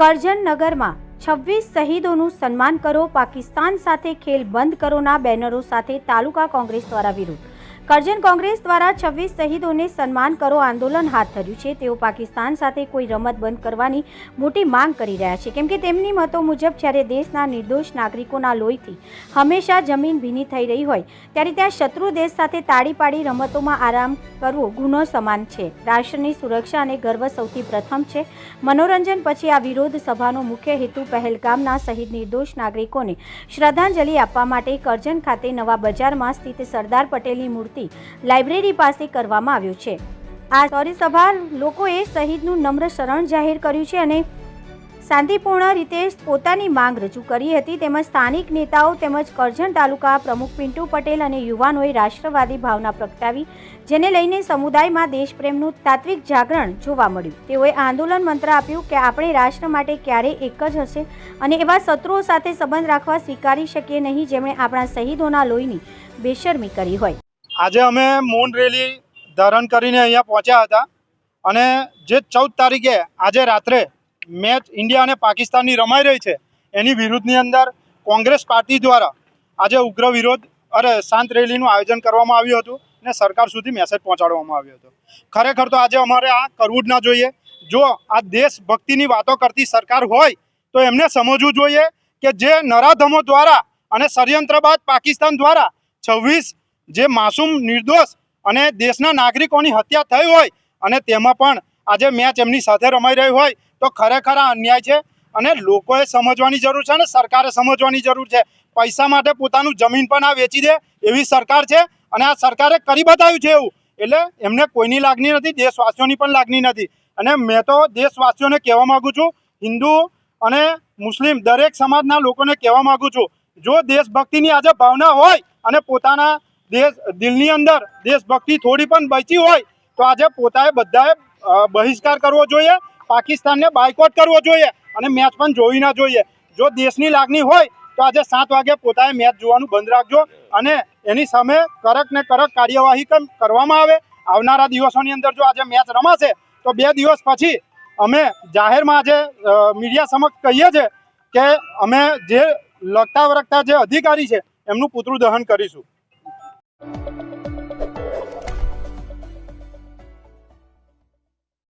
કરજણ નગરમાં છવ્વીસ શહીદોનું સન્માન કરો, પાકિસ્તાન સાથે ખેલ બંધ કરોના બેનરો સાથે તાલુકા કોંગ્રેસ દ્વારા વિરોધ. કરજણ કોંગ્રેસ દ્વારા છવ્વીસ શહીદોને સન્માન કરો આંદોલન હાથ ધર્યું છે. તેઓ પાકિસ્તાન સાથે કોઈ રમત બંધ કરવાની મોટી માંગ કરી રહ્યા છે. કેમ કે તેમની મતો મુજબ જ્યારે દેશના નિર્દોષ નાગરિકોના લોહીથી હંમેશા જમીન ભીની થઈ રહી હોય, ત્યારે ત્યાં શત્રુ દેશ સાથે તાળી પાડી રમતોમાં આરામ કરવો ગુનો સમાન છે. રાષ્ટ્રની સુરક્ષા અને ગર્વ સૌથી પ્રથમ છે. મનોરંજન પછી આ વિરોધ સભાનો મુખ્ય હેતુ પહેલગામના શહીદ નિર્દોષ નાગરિકોને શ્રદ્ધાંજલિ આપવા માટે કરજણ ખાતે નવા બજારમાં સ્થિત સરદાર પટેલની મૂર્તિ લાઇબ્રેરી પાસે કરવામાં આવ્યું છે. આ સોરી સભા લોકોએ શહીદનું નમ્ર શરણ જાહેર કર્યું છે અને શાંતિપૂર્ણ રીતે પોતાની માંગ રજૂ કરી હતી. તેમજ સ્થાનિક નેતાઓ તેમજ કરજણ તાલુકા પ્રમુખ પિન્ટુ પટેલ અને યુવાનોએ રાષ્ટ્રવાદી ભાવના પ્રગટાવી, જેને લઈને સમુદાયમાં દેશપ્રેમનું તાત્વિક જાગરણ જોવા મળ્યું. તેઓએ આંદોલન મંત્ર આપ્યું કે આપણે રાષ્ટ્ર માટે ક્યારેય એક જ હશે અને એવા શત્રુઓ સાથે સંબંધ રાખવા સ્વીકારી શકીએ નહીં, જેમણે આપણા શહીદોના લોહીની બેશરમી કરી હોય. આજે અમે મૌન રેલી ધારણ કરીને અહીંયા પહોંચ્યા હતા અને જે ચૌદ તારીખે આજે રાત્રે મેચ ઇન્ડિયા અને પાકિસ્તાનની રમાઈ રહી છે, એની વિરુદ્ધની અંદર કોંગ્રેસ પાર્ટી દ્વારા આજે ઉગ્ર વિરોધ અરે શાંત રેલીનું આયોજન કરવામાં આવ્યું હતું ને સરકાર સુધી મેસેજ પહોંચાડવામાં આવ્યો હતો. ખરેખર તો આજે અમારે આ કરવું જ ના જોઈએ. જો આ દેશભક્તિની વાતો કરતી સરકાર હોય, તો એમને સમજવું જોઈએ કે જે નરાધમો દ્વારા અને ષડયંત્ર બાદ પાકિસ્તાન દ્વારા છવ્વીસ જે માસૂમ નિર્દોષ અને દેશના નાગરિકોની હત્યા થઈ હોય અને તેમાં પણ આજે મેચ એમની સાથે રમાઈ રહી હોય તો ખરેખર આ અન્યાય છે અને લોકોએ સમજવાની જરૂર છે અને સરકારે સમજવાની જરૂર છે. પૈસા માટે પોતાનું જમીન પણ આ વેચી દે એવી સરકાર છે અને આ સરકારે કરી બતાવ્યું છે એવું. એટલે એમને કોઈની લાગણી નથી, દેશવાસીઓની પણ લાગણી નથી. અને મેં તો દેશવાસીઓને કહેવા માગું છું, હિન્દુ અને મુસ્લિમ દરેક સમાજના લોકોને કહેવા માગું છું, જો દેશભક્તિની આજે ભાવના હોય અને પોતાના દેશ, દિલની અંદર દેશભક્તિ થોડી પણ બચી હોય, તો આજે પોતાએ બધાએ બહિષ્કાર કરવો જોઈએ, પાકિસ્તાનને બાયકોટ કરવો જોઈએ અને મેચ પણ જોવી ના જોઈએ. જો દેશની લાગણી હોય, તો આજે સાત વાગે પોતાએ મેચ જોવાનું બંધ રાખજો અને એની સામે કડક ને કડક કાર્યવાહી કર- કરવામાં આવે. આવનારા દિવસોની અંદર જો આજે મેચ રમાશે, તો બે દિવસ પછી અમે જાહેરમાં આજે મીડિયા સમક્ષ કહીએ છીએ કે અમે જે લગતા વળગતા જે અધિકારી છે, એમનું પુતળું દહન કરીશું. Música